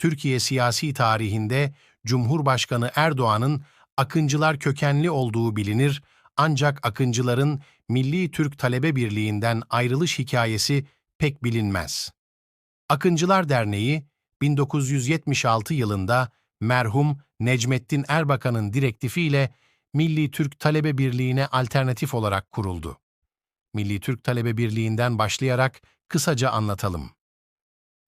Türkiye siyasi tarihinde Cumhurbaşkanı Erdoğan'ın Akıncılar kökenli olduğu bilinir ancak Akıncıların Milli Türk Talebe Birliği'nden ayrılış hikayesi pek bilinmez. Akıncılar Derneği 1976 yılında merhum Necmettin Erbakan'ın direktifiyle Milli Türk Talebe Birliği'ne alternatif olarak kuruldu. Milli Türk Talebe Birliği'nden başlayarak kısaca anlatalım.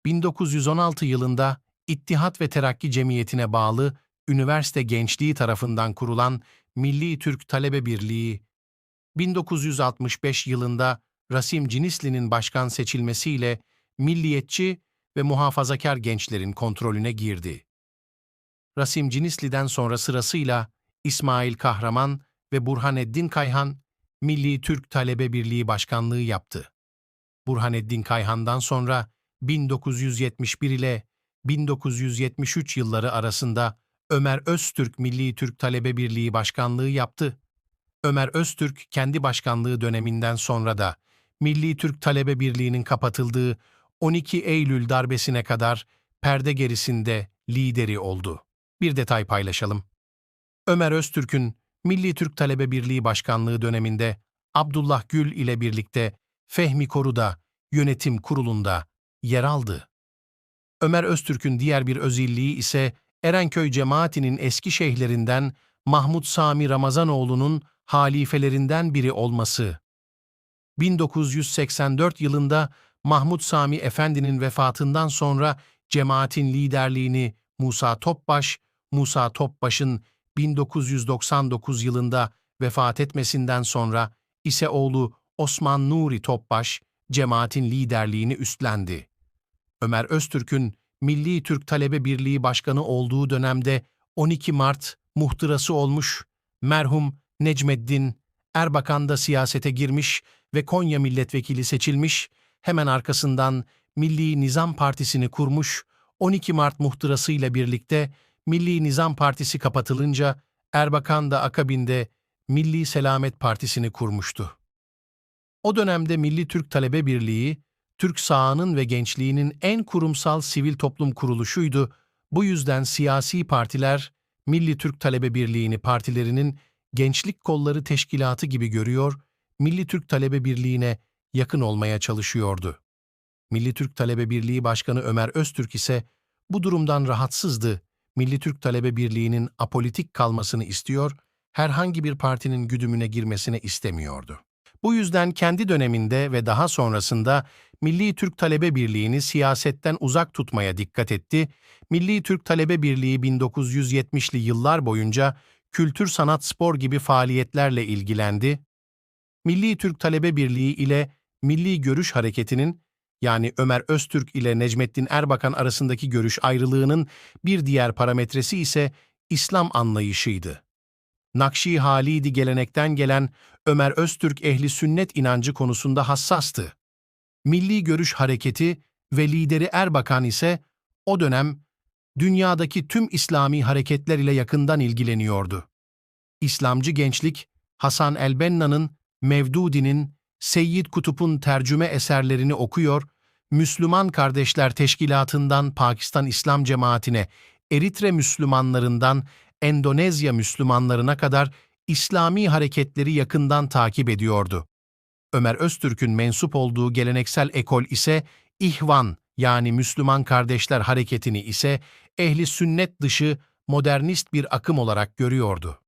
1916 yılında İttihat ve Terakki Cemiyeti'ne bağlı üniversite gençliği tarafından kurulan Milli Türk Talebe Birliği, 1965 yılında Rasim Cinisli'nin başkan seçilmesiyle milliyetçi ve muhafazakar gençlerin kontrolüne girdi. Rasim Cinisli'den sonra sırasıyla İsmail Kahraman ve Burhaneddin Kayhan Milli Türk Talebe Birliği Başkanlığı yaptı. Burhaneddin Kayhan'dan sonra 1971 ile 1973 yılları arasında Ömer Öztürk Milli Türk Talebe Birliği Başkanlığı yaptı. Ömer Öztürk kendi başkanlığı döneminden sonra da Milli Türk Talebe Birliği'nin kapatıldığı 12 Eylül darbesine kadar perde gerisinde lideri oldu. Bir detay paylaşalım. Ömer Öztürk'ün Milli Türk Talebe Birliği Başkanlığı döneminde Abdullah Gül ile birlikte Fehmi Koru'da yönetim kurulunda yer aldı. Ömer Öztürk'ün diğer bir özelliği ise Erenköy cemaatinin eski şeyhlerinden Mahmud Sami Ramazanoğlu'nun halifelerinden biri olması. 1984 yılında Mahmud Sami Efendi'nin vefatından sonra cemaatin liderliğini Musa Topbaş, Musa Topbaş'ın 1999 yılında vefat etmesinden sonra ise oğlu Osman Nuri Topbaş cemaatin liderliğini üstlendi. Ömer Öztürk'ün Milli Türk Talebe Birliği Başkanı olduğu dönemde 12 Mart muhtırası olmuş, merhum Necmeddin Erbakan da siyasete girmiş ve Konya milletvekili seçilmiş, hemen arkasından Milli Nizam Partisi'ni kurmuş, 12 Mart muhtırasıyla birlikte Milli Nizam Partisi kapatılınca Erbakan da akabinde Milli Selamet Partisi'ni kurmuştu. O dönemde Milli Türk Talebe Birliği, Türk sağının ve gençliğinin en kurumsal sivil toplum kuruluşuydu. Bu yüzden siyasi partiler Milli Türk Talebe Birliği'ni partilerinin gençlik kolları teşkilatı gibi görüyor, Milli Türk Talebe Birliği'ne yakın olmaya çalışıyordu. Milli Türk Talebe Birliği Başkanı Ömer Öztürk ise bu durumdan rahatsızdı. Milli Türk Talebe Birliği'nin apolitik kalmasını istiyor, herhangi bir partinin güdümüne girmesine istemiyordu. Bu yüzden kendi döneminde ve daha sonrasında Milli Türk Talebe Birliği'ni siyasetten uzak tutmaya dikkat etti. Milli Türk Talebe Birliği 1970'li yıllar boyunca kültür, sanat, spor gibi faaliyetlerle ilgilendi. Milli Türk Talebe Birliği ile Milli Görüş Hareketi'nin yani Ömer Öztürk ile Necmettin Erbakan arasındaki görüş ayrılığının bir diğer parametresi ise İslam anlayışıydı. Nakşi Halidi gelenekten gelen Ömer Öztürk ehli sünnet inancı konusunda hassastı. Milli Görüş Hareketi ve lideri Erbakan ise o dönem dünyadaki tüm İslami hareketler ile yakından ilgileniyordu. İslamcı gençlik, Hasan el-Benna'nın, Mevdudi'nin, Seyyid Kutup'un tercüme eserlerini okuyor, Müslüman Kardeşler Teşkilatı'ndan Pakistan İslam Cemaati'ne, Eritre Müslümanlarından Endonezya Müslümanlarına kadar İslami hareketleri yakından takip ediyordu. Ömer Öztürk'ün mensup olduğu geleneksel ekol ise İhvan yani Müslüman Kardeşler Hareketi'ni ise ehli sünnet dışı modernist bir akım olarak görüyordu.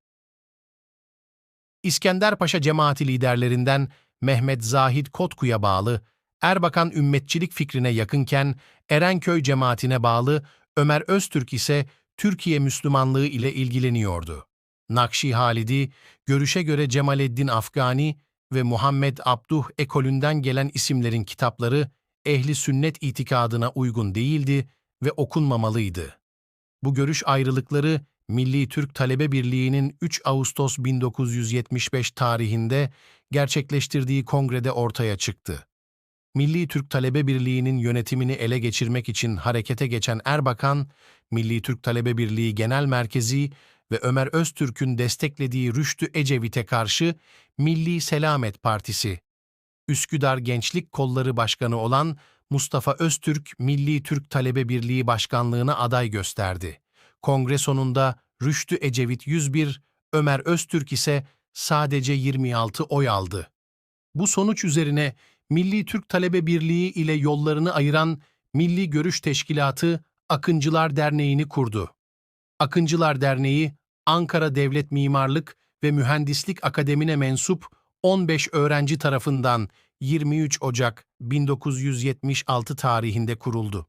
İskender Paşa cemaati liderlerinden Mehmet Zahid Kotku'ya bağlı, Erbakan ümmetçilik fikrine yakınken Erenköy cemaatine bağlı Ömer Öztürk ise Türkiye Müslümanlığı ile ilgileniyordu. Nakşi Halidi, görüşe göre Cemaleddin Afgani ve Muhammed Abduh ekolünden gelen isimlerin kitapları ehli sünnet itikadına uygun değildi ve okunmamalıydı. Bu görüş ayrılıkları Milli Türk Talebe Birliği'nin 3 Ağustos 1975 tarihinde gerçekleştirdiği kongrede ortaya çıktı. Milli Türk Talebe Birliği'nin yönetimini ele geçirmek için harekete geçen Erbakan, Milli Türk Talebe Birliği Genel Merkezi ve Ömer Öztürk'ün desteklediği Rüştü Ecevit'e karşı Milli Selamet Partisi, Üsküdar Gençlik Kolları Başkanı olan Mustafa Öztürk Milli Türk Talebe Birliği Başkanlığına aday gösterdi. Kongre sonunda Rüştü Ecevit 101, Ömer Öztürk ise sadece 26 oy aldı. Bu sonuç üzerine Milli Türk Talebe Birliği ile yollarını ayıran Milli Görüş Teşkilatı Akıncılar Derneği'ni kurdu. Akıncılar Derneği, Ankara Devlet Mimarlık ve Mühendislik Akademine mensup 15 öğrenci tarafından 23 Ocak 1976 tarihinde kuruldu.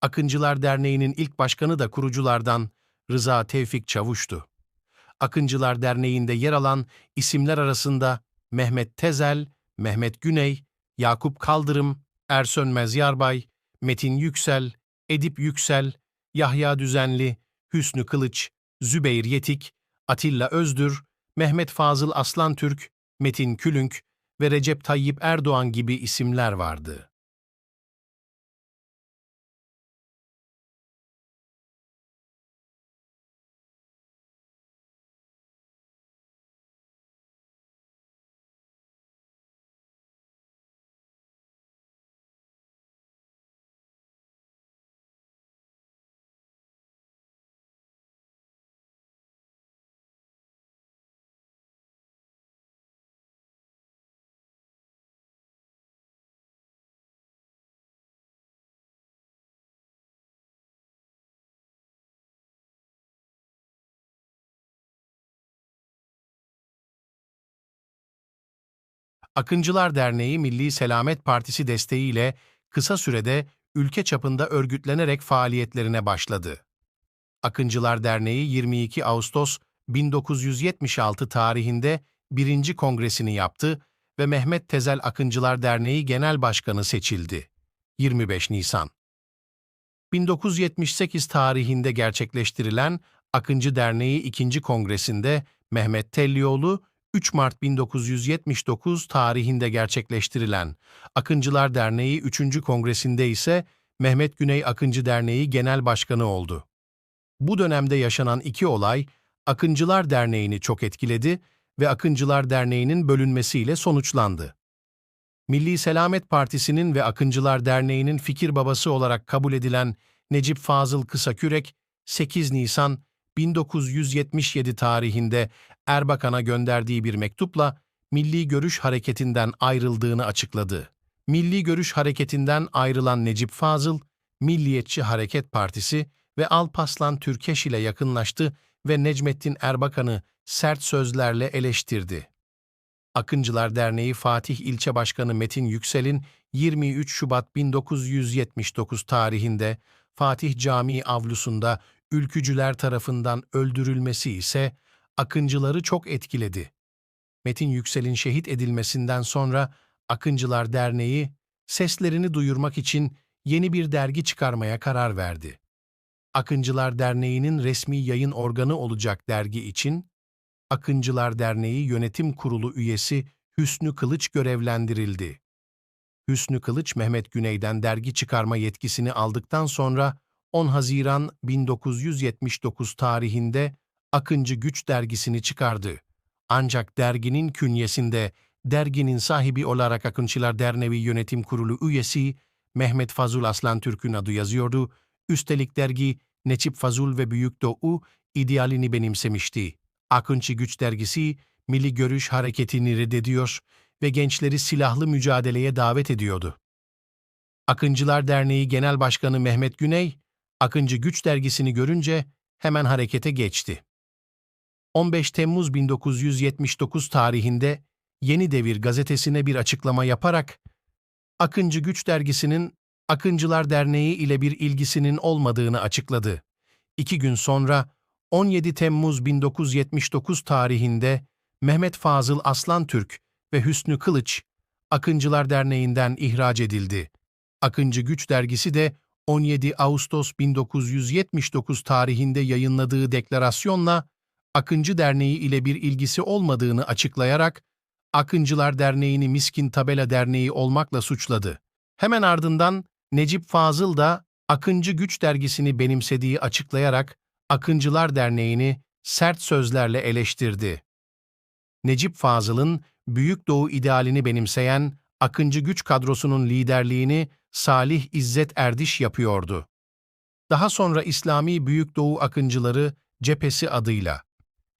Akıncılar Derneği'nin ilk başkanı da kuruculardan Rıza Tevfik Çavuş'tu. Akıncılar Derneği'nde yer alan isimler arasında Mehmet Tezel, Mehmet Güney, Yakup Kaldırım, Ersönmez Yarbay, Metin Yüksel, Edip Yüksel, Yahya Düzenli, Hüsnü Kılıç, Zübeyir Yetik, Atilla Özdür, Mehmet Fazıl Aslantürk, Metin Külünk ve Recep Tayyip Erdoğan gibi isimler vardı. Akıncılar Derneği Milli Selamet Partisi desteğiyle kısa sürede ülke çapında örgütlenerek faaliyetlerine başladı. Akıncılar Derneği 22 Ağustos 1976 tarihinde birinci kongresini yaptı ve Mehmet Tezel Akıncılar Derneği Genel Başkanı seçildi. 25 Nisan 1978 tarihinde gerçekleştirilen Akıncı Derneği 2. Kongresinde Mehmet Tellioğlu 3 Mart 1979 tarihinde gerçekleştirilen Akıncılar Derneği 3. Kongresinde ise Mehmet Güney Akıncı Derneği Genel Başkanı oldu. Bu dönemde yaşanan iki olay Akıncılar Derneği'ni çok etkiledi ve Akıncılar Derneği'nin bölünmesiyle sonuçlandı. Milli Selamet Partisi'nin ve Akıncılar Derneği'nin fikir babası olarak kabul edilen Necip Fazıl Kısakürek, 8 Nisan 1977 tarihinde Erbakan'a gönderdiği bir mektupla Milli Görüş Hareketi'nden ayrıldığını açıkladı. Milli Görüş Hareketi'nden ayrılan Necip Fazıl, Milliyetçi Hareket Partisi ve Alpaslan Türkeş ile yakınlaştı ve Necmettin Erbakan'ı sert sözlerle eleştirdi. Akıncılar Derneği Fatih İlçe Başkanı Metin Yüksel'in 23 Şubat 1979 tarihinde Fatih Camii avlusunda ülkücüler tarafından öldürülmesi ise Akıncıları çok etkiledi. Metin Yüksel'in şehit edilmesinden sonra Akıncılar Derneği seslerini duyurmak için yeni bir dergi çıkarmaya karar verdi. Akıncılar Derneği'nin resmi yayın organı olacak dergi için Akıncılar Derneği Yönetim Kurulu üyesi Hüsnü Kılıç görevlendirildi. Hüsnü Kılıç Mehmet Güney'den dergi çıkarma yetkisini aldıktan sonra 10 Haziran 1979 tarihinde Akıncı Güç dergisini çıkardı. Ancak derginin künyesinde derginin sahibi olarak Akıncılar Derneği Yönetim Kurulu üyesi Mehmet Fazul Aslan Türk'ün adı yazıyordu. Üstelik dergi Neçip Fazul ve Büyük Doğu idealini benimsemişti. Akıncı Güç dergisi Milli Görüş Hareketi'ni reddediyor ve gençleri silahlı mücadeleye davet ediyordu. Akıncılar Derneği Genel Başkanı Mehmet Güney, Akıncı Güç dergisini görünce hemen harekete geçti. 15 Temmuz 1979 tarihinde Yeni Devir gazetesine bir açıklama yaparak Akıncı Güç dergisinin Akıncılar Derneği ile bir ilgisinin olmadığını açıkladı. İki gün sonra 17 Temmuz 1979 tarihinde Mehmet Fazıl Aslan Türk ve Hüsnü Kılıç Akıncılar Derneği'nden ihraç edildi. Akıncı Güç dergisi de 17 Ağustos 1979 tarihinde yayınladığı deklarasyonla Akıncı Derneği ile bir ilgisi olmadığını açıklayarak Akıncılar Derneği'ni Miskin Tabela Derneği olmakla suçladı. Hemen ardından Necip Fazıl da Akıncı Güç dergisini benimsediği açıklayarak Akıncılar Derneği'ni sert sözlerle eleştirdi. Necip Fazıl'ın Büyük Doğu idealini benimseyen Akıncı Güç kadrosunun liderliğini Salih İzzet Erdiş yapıyordu. Daha sonra İslami Büyük Doğu Akıncıları Cephesi adıyla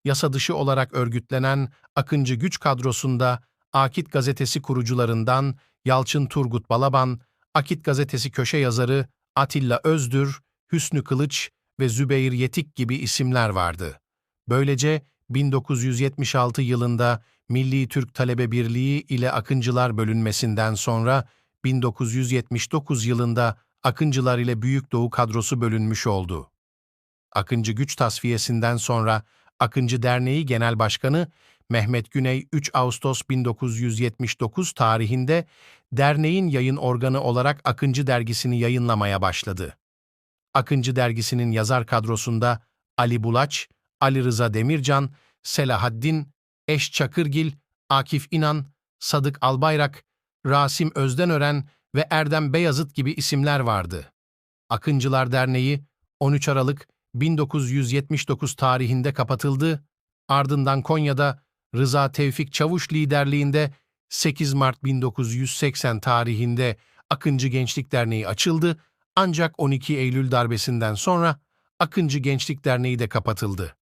yasa dışı olarak örgütlenen Akıncı Güç kadrosunda Akit Gazetesi kurucularından Yalçın Turgut Balaban, Akit Gazetesi köşe yazarı Atilla Özdür, Hüsnü Kılıç ve Zübeyir Yetik gibi isimler vardı. Böylece 1976 yılında Milli Türk Talebe Birliği ile Akıncılar bölünmesinden sonra 1979 yılında Akıncılar ile Büyük Doğu kadrosu bölünmüş oldu. Akıncı Güç tasfiyesinden sonra Akıncı Derneği Genel Başkanı Mehmet Güney 3 Ağustos 1979 tarihinde derneğin yayın organı olarak Akıncı dergisini yayınlamaya başladı. Akıncı dergisinin yazar kadrosunda Ali Bulaç, Ali Rıza Demircan, Selahaddin, Eş Çakırgil, Akif İnan, Sadık Albayrak, Rasim Özdenören ve Erdem Beyazıt gibi isimler vardı. Akıncılar Derneği 13 Aralık 1979 tarihinde kapatıldı, ardından Konya'da Rıza Tevfik Çavuş liderliğinde 8 Mart 1980 tarihinde Akıncı Gençlik Derneği açıldı ancak 12 Eylül darbesinden sonra Akıncı Gençlik Derneği de kapatıldı.